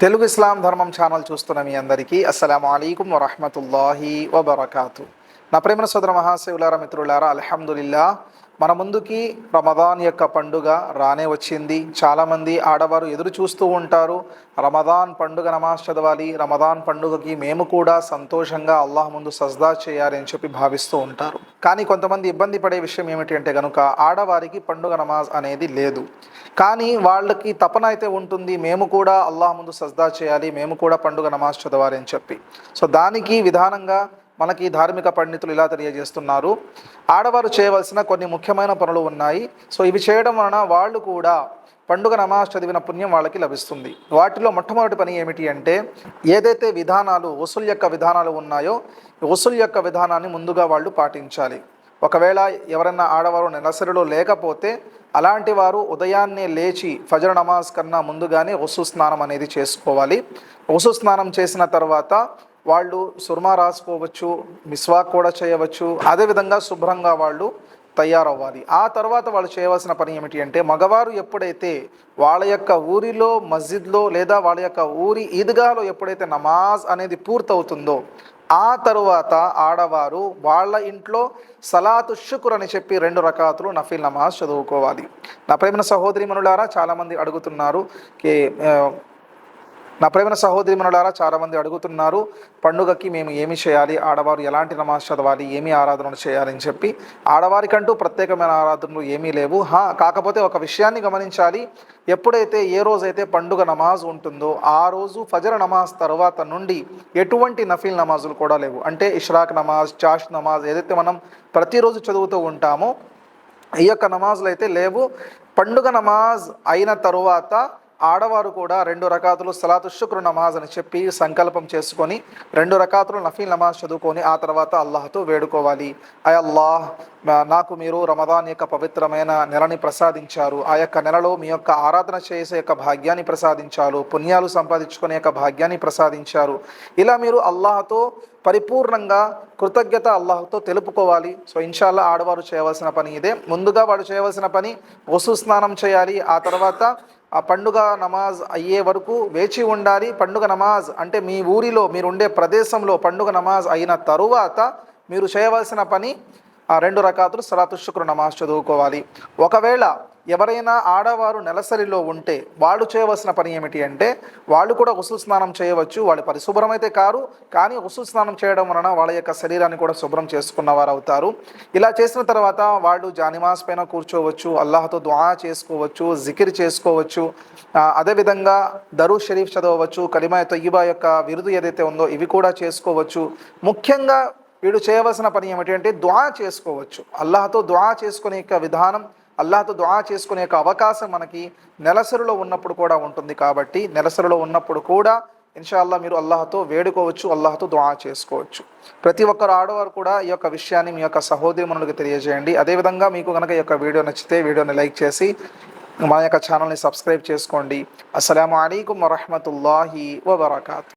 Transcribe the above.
తెలుగు ఇస్లాం ధర్మం ఛానల్ చూస్తున్న మీ అందరికీ అస్సలం అయికం వరహమతుల్లాహి వబర్కాతు. నా ప్రేమ సోదర మహాశివులారా మిత్రులారా అల్హమ్దుల్లా మన ముందుకి రమదాన్ యొక్క పండుగ రానే వచ్చింది. చాలామంది ఆడవారు ఎదురు చూస్తూ ఉంటారు. రమదాన్ పండుగ నమాజ్ చదవాలి. రమదాన్ పండుగకి మేము కూడా సంతోషంగా అల్లాహ్ ముందు సజ్దా చేయాలి అని చెప్పి భావిస్తూ ఉంటారు. కానీ కొంతమంది ఇబ్బంది పడే విషయం ఏమిటి అంటే కనుక ఆడవారికి పండుగ నమాజ్ అనేది లేదు. కానీ వాళ్ళకి తపన అయితే ఉంటుంది. మేము కూడా అల్లాహ్ ముందు సజ్దా చేయాలి. మేము కూడా పండుగ నమాజ్ చదవాలి అని చెప్పి. సో దానికి విధానంగా మనకి ధార్మిక పండితులు ఇలా తెలియజేస్తున్నారు. ఆడవారు చేయవలసిన కొన్ని ముఖ్యమైన పనులు ఉన్నాయి. సో ఇవి చేయడం వలన వాళ్ళు కూడా పండుగ నమాజ్ చదివిన పుణ్యం వాళ్ళకి లభిస్తుంది. వాటిలో మొట్టమొదటి పని ఏమిటి అంటే ఏదైతే విధానాలు వసూల్ యొక్క విధానాలు ఉన్నాయో వసూల్ యొక్క విధానాన్ని ముందుగా వాళ్ళు పాటించాలి. ఒకవేళ ఎవరైనా ఆడవారు నెలసరిలో లేకపోతే అలాంటి వారు ఉదయాన్నే లేచి ఫజర్ నమాజ్ కన్నా ముందుగానే వసు స్నానం అనేది చేసుకోవాలి. వసు స్నానం చేసిన తర్వాత వాళ్ళు సుర్మా రాసుకోవచ్చు మిస్వాక్ కూడా చేయవచ్చు. అదేవిధంగా శుభ్రంగా వాళ్ళు తయారవ్వాలి. ఆ తర్వాత వాళ్ళు చేయవలసిన పని ఏమిటి అంటే మగవారు ఎప్పుడైతే వాళ్ళ యొక్క ఊరిలో మస్జిద్లో లేదా వాళ్ళ యొక్క ఊరి ఈద్గాలో ఎప్పుడైతే నమాజ్ అనేది పూర్తవుతుందో ఆ తరువాత ఆడవారు వాళ్ళ ఇంట్లో సలాతు షుకుర్ అని చెప్పి రెండు రకాతులు నఫీల్ నమాజ్ చదువుకోవాలి. నా ప్రేమ సహోదరి మనులారా చాలామంది అడుగుతున్నారు నా ప్రేమ సహోదరి మనులారా చాలామంది అడుగుతున్నారు పండుగకి మేము ఏమి చేయాలి ఆడవారు ఎలాంటి నమాజ్ చదవాలి ఏమి ఆరాధనలు చేయాలని చెప్పి. ఆడవారికంటూ ప్రత్యేకమైన ఆరాధనలు ఏమీ లేవు. హా కాకపోతే ఒక విషయాన్ని గమనించాలి ఎప్పుడైతే ఏ రోజైతే పండుగ నమాజ్ ఉంటుందో ఆ రోజు ఫజర్ నమాజ్ తర్వాత నుండి ఎటువంటి నఫీల్ నమాజులు కూడా లేవు. అంటే ఇష్రాక్ నమాజ్ చాష్ నమాజ్ ఏదైతే మనం ప్రతిరోజు చదువుతూ ఉంటామో ఈ యొక్క నమాజులు అయితే లేవు. పండుగ నమాజ్ అయిన తరువాత ఆడవారు కూడా రెండు రకాతులు సలాతు శుక్రు నమాజ్ అని చెప్పి సంకల్పం చేసుకొని రెండు రకాతులు నఫీల్ నమాజ్ చదువుకొని ఆ తర్వాత అల్లాహతో వేడుకోవాలి. అయ్ అల్లాహ్ నాకు మీరు రమదాన్ యొక్క పవిత్రమైన నెలని ప్రసాదించారు. ఆ యొక్క నెలలో మీ యొక్క ఆరాధన చేసే యొక్క భాగ్యాన్ని ప్రసాదించారు. పుణ్యాలు సంపాదించుకునే యొక్క భాగ్యాన్ని ప్రసాదించారు. ఇలా మీరు అల్లాహతో పరిపూర్ణంగా కృతజ్ఞత అల్లాహతో తెలుపుకోవాలి. సో ఇన్షాల్లా ఆడవారు చేయవలసిన పని ఇదే. ముందుగా వాడు చేయవలసిన పని వసు స్నానం చేయాలి. ఆ తర్వాత ఆ పండుగ నమాజ్ అయ్యే వరకు వేచి ఉండాలి. పండుగ నమాజ్ అంటే మీ ఊరిలో మీరు ఉండే ప్రదేశంలో పండుగ నమాజ్ అయిన తరువాత మీరు చేయవలసిన పని ఆ రెండు రకాతులు సలాతు శుక్ర నమాజ్ చదువుకోవాలి. ఒకవేళ ఎవరైనా ఆడవారు నెలసరిలో ఉంటే వాళ్ళు చేయవలసిన పని ఏమిటి అంటే వాళ్ళు కూడా ఉసులు స్నానం చేయవచ్చు వాళ్ళు పరిశుభ్రమైతే కారు కానీ ఉసులు స్నానం చేయడం వలన వాళ్ళ యొక్క శరీరాన్ని కూడా శుభ్రం చేసుకున్న వారు అవుతారు. ఇలా చేసిన తర్వాత వాళ్ళు జానిమాస్ పైన కూర్చోవచ్చు అల్లాహతో దుఆ చేసుకోవచ్చు జికిర్ చేసుకోవచ్చు. అదేవిధంగా దరు షరీఫ్ చదవచ్చు కలిమా తయ్యబా యొక్క విరుదు ఏదైతే ఉందో ఇవి కూడా చేసుకోవచ్చు. ముఖ్యంగా వీడు చేయవలసిన పని ఏమిటి అంటే దుఆ చేసుకోవచ్చు. అల్లాహతో దుఆ చేసుకునే యొక్క విధానం అల్లాహతో దుఆ చేసుకునే యొక్క అవకాశం మనకి నెలసరిలో ఉన్నప్పుడు కూడా ఉంటుంది కాబట్టి నెలసరిలో ఉన్నప్పుడు కూడా ఇన్షాల్లా మీరు అల్లాహతో వేడుకోవచ్చు అల్లాహతో దుఆ చేసుకోవచ్చు. ప్రతి ఒక్కరు ఆడవారు కూడా ఈ యొక్క విషయాన్ని మీ యొక్క సహోదరి తెలియజేయండి. అదేవిధంగా మీకు కనుక ఈ యొక్క వీడియో నచ్చితే వీడియోని లైక్ చేసి మా యొక్క ఛానల్ని సబ్స్క్రైబ్ చేసుకోండి. అస్సలం అయికం వరహమతుల్లాహి వబర్కాతు.